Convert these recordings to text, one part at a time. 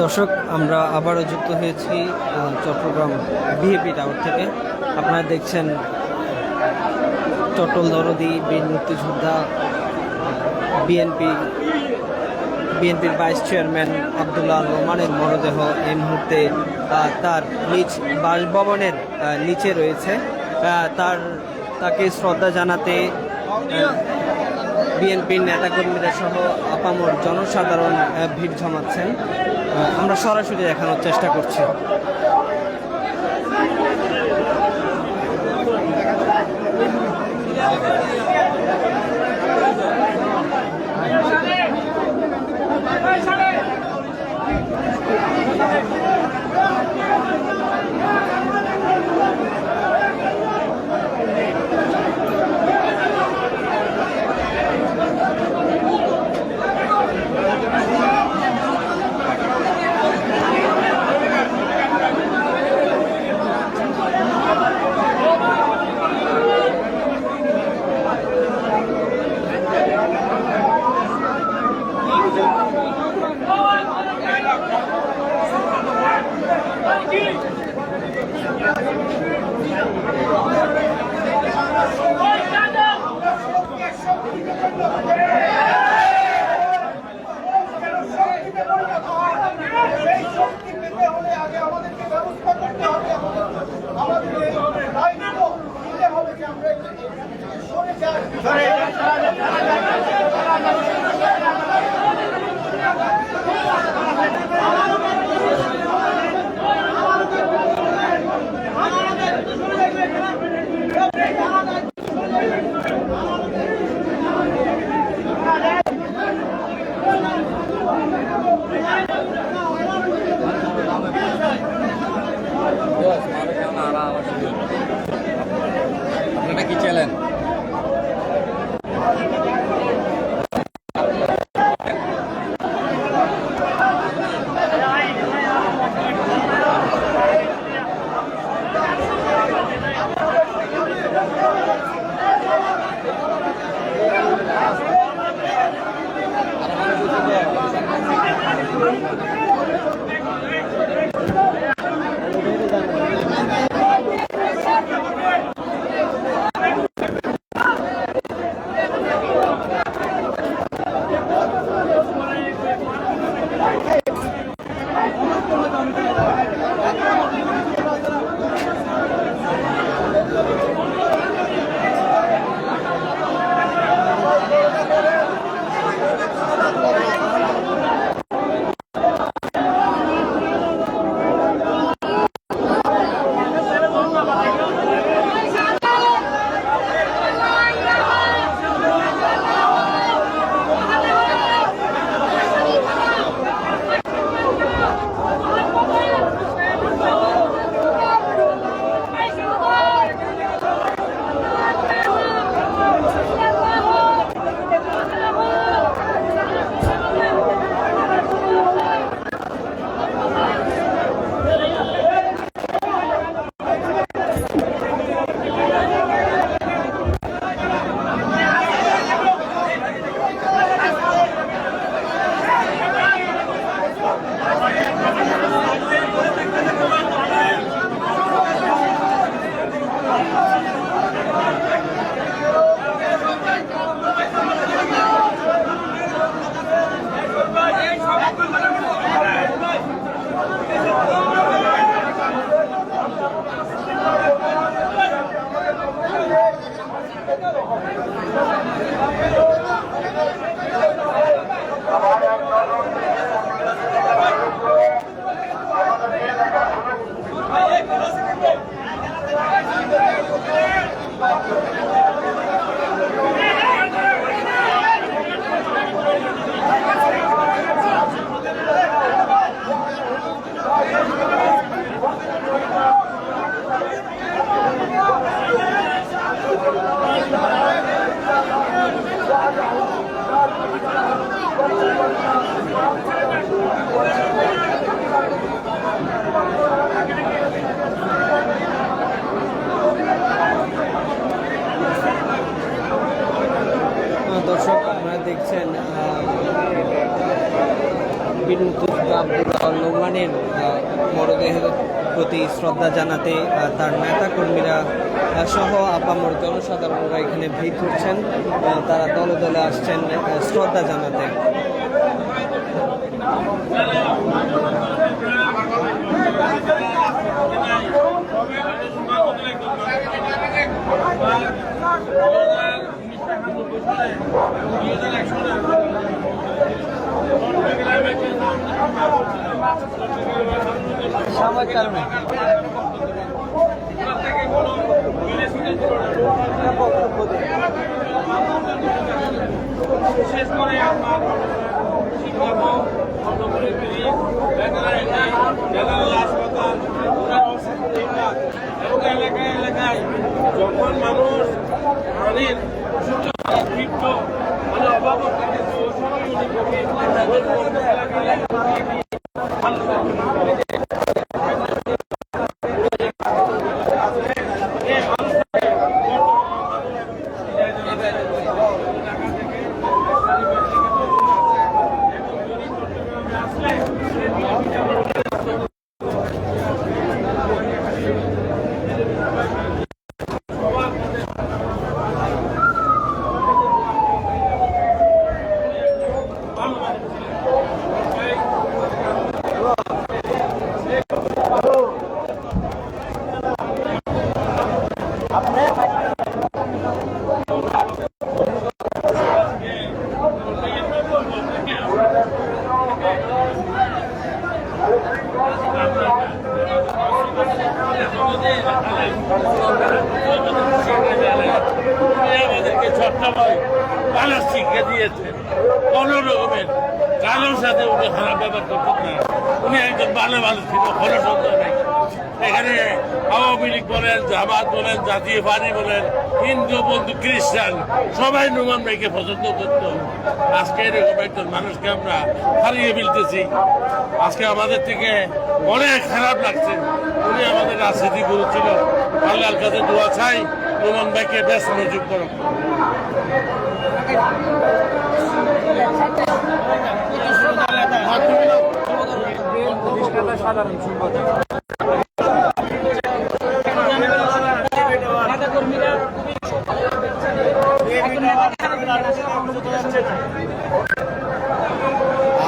দর্শক, আমরা আবারও যুক্ত হয়েছি চট্টগ্রাম বিএপি টাওয়ার থেকে। আপনারা দেখছেন চট্টল দরদি, বীর মুক্তিযোদ্ধা বিএনপি বিএনপির ভাইস চেয়ারম্যান আবদুল্লাহ রহমানের মরদেহ এই মুহূর্তে তার নিজ বাসভবনের নিচে রয়েছে। তার, তাকে শ্রদ্ধা জানাতে বিএনপির নেতাকর্মীরা সহ আপামর জনসাধারণ ভিড় জমাচ্ছেন। আমরা সরাসরি দেখানোর চেষ্টা করছি সেই শক্তি পেতে হলে আগে আমাদেরকে ব্যবস্থা করতে হবে আমাদের এই দায়িত্ব নিতে হবে যে আমরা এখান থেকে সরে যাই আপনারা কি দেখছেন মুক্তিযোদ্ধা আব্দুল্লাহ মরদেহের প্রতি শ্রদ্ধা জানাতে তার নেতা কর্মীরা সহ আপামর জনসাধারণরা এখানে ভিড় করছেন তারা দলে দলে আসছেন শ্রদ্ধা জানাতে। সাময়িক কারণে বিশেষ করে আপনার শিক্ষক অন্তপুরের ব্রিজ ভেটেরিনারি জেনারেল হাসপাতাল এবং এলাকায় এলাকায় যখন মানুষ প্রাণীর সুস্থতা ফিরত মানে অভাব থাকে ওই সময় উনি গভীর ওই এলাকায় আমাদেরকে ছট্টাময় ভালো শিক্ষা দিয়েছেন কোন রকমের কারোর সাথে উনি খারাপ না। উনি একজন ছিল এখানে আওয়ামী বলেন, জামাত বলেন, জাতীয় বলেন, হিন্দু বন্ধু খ্রিস্টান, সবাই নুমান ভাইকে পছন্দ করতো। আজকে এরকম একজন মানুষকে আমরা হারিয়ে ফেলতেছি। আজকে আমাদের থেকে অনেক খারাপ লাগছে। উনি আমাদের রাজনীতি গুরু ছিল। আল্লাহর কাছে দোয়া চাই নুমান ভাইকে বেশ মনোযোগ করো।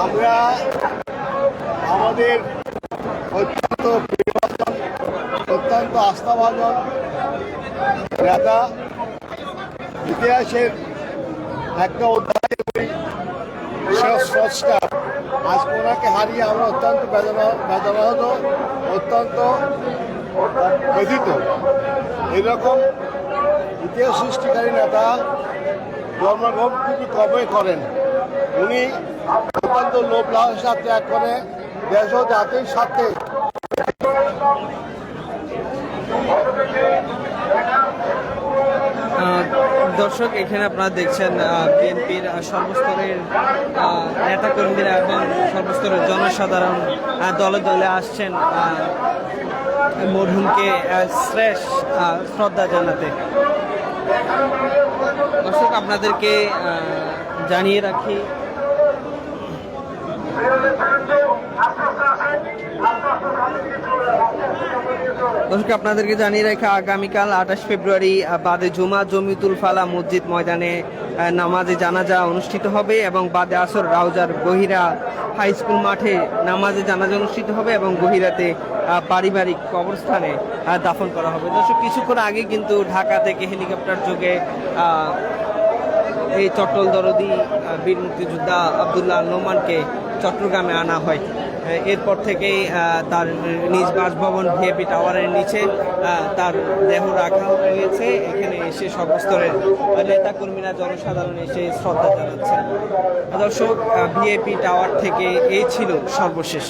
আমরা আমাদের অত্যন্ত প্রিয়জন অত্যন্ত আস্থাভাজন নেতা, ইতিহাসের একটা অধ্যায় স্রষ্টা। আজ ওনাকে হারিয়ে আমরা অত্যন্ত বেদনা বেদনাহত, অত্যন্ত ব্যথিত। এরকম ইতিহাস সৃষ্টিকারী নেতা জন্মগ্রহণ খুবই কবে করেন? উনি অত্যন্ত লোভ লালসা ত্যাগ করে দেশ ও জাতির স্বার্থে। দর্শক, এখানে আপনারা দেখছেন বিএনপির সর্বস্তরের নেতাকর্মীরা এবং সর্বস্তরের জনসাধারণ দলে দলে আসছেন মরহুমকে শ্রেষ শ্রদ্ধা জানাতে। দর্শক, আপনাদেরকে জানিয়ে রাখি দর্শক, আপনাদেরকে জানিয়ে রাখা, আগামীকাল আঠাশ ফেব্রুয়ারি বাদে জুমা জমিতুল ফালা মসজিদ ময়দানে নামাজে জানাজা অনুষ্ঠিত হবে এবং বাদে আসর, রাউজার গহিরা হাই স্কুল মাঠে নামাজে জানাজা অনুষ্ঠিত হবে এবং গহিরাতে পারিবারিক কবরস্থানে দাফন করা হবে। দর্শক, কিছুক্ষণ আগে কিন্তু ঢাকা থেকে হেলিকপ্টার যোগে এই চট্টল দরদি বীর মুক্তিযোদ্ধা আবদুল্লাহ নোমানকে চট্টগ্রামে আনা হয়। এরপর থেকেই তার নিজ বাসভবন ভিএপি টাওয়ারের নিচে তার দেহ রাখা হয়েছে। এখানে এসে সর্বস্তরের নেতা কর্মীরা জনসাধারণ এসে শ্রদ্ধা জানাচ্ছেন। দর্শক ভিএপি টাওয়ার থেকে এই ছিল সর্বশেষ।